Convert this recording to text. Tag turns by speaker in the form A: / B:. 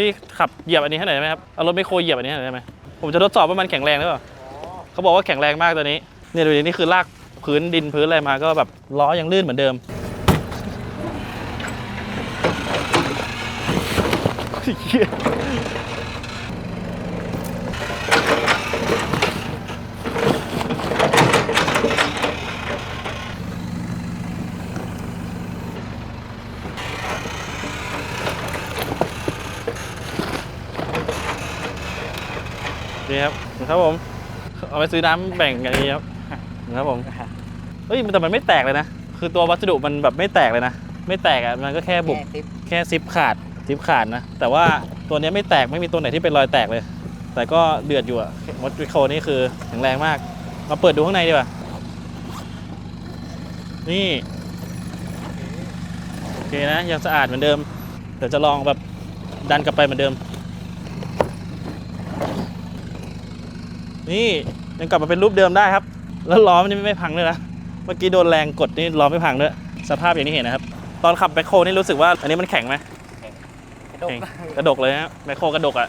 A: พี่ขับเหยียบอันนี้ให้หน่อยได้ไหมครับเอารถไมโครเหยียบอันนี้ให้หน่อยได้ไหมผมจะทดสอบว่ามันแข็งแรงหรือเปล่าเขาบอกว่าแข็งแรงมากตัวนี้เนี่ยดูดินี่คือลากพื้นดินพื้นอะไรมาก็แบบล้อยังลื่นเหมือนเดิม เหี้ยนี่ครับครับผม เอาไปซื้อน้ำแบ่งกันนี้ครับครับผมเฮ้ยแต่มันไม่แตกเลยนะ คือตัววัสดุมันแบบไม่แตกเลยนะ ไม่แตกอะมันก็แค่บุบ
B: แค่ซิป
A: แค่ซิปขาดซิปขาดนะ แต่ว่าตัวเนี้ยไม่แตกไม่มีตัวไหนที่เป็นรอยแตกเลย แต่ก็เดือดอยู่อะมอสโคนี่คือแข็งแรงมากมาเปิดดูข้างในดีกว่า นี่ โอเคนะ ยังสะอาดเหมือนเดิม เดี๋ยวจะลองแบบดันกลับไปเหมือนเดิม นี่ยังกลับมาเป็นรูปเดิมได้ครับ แล้วล้อมันไม่พังเลยนะ เมื่อกี้โดนแรงกดนี่ล้อไม่พังด้วยสภาพอย่างที่เห็นนะครับ ตอนขับแบคโคนี่รู้สึกว่าอันนี้มันแข็งไหม
B: กระดก
A: แข็งกระดกเลยนะแบคโคกระดกอะ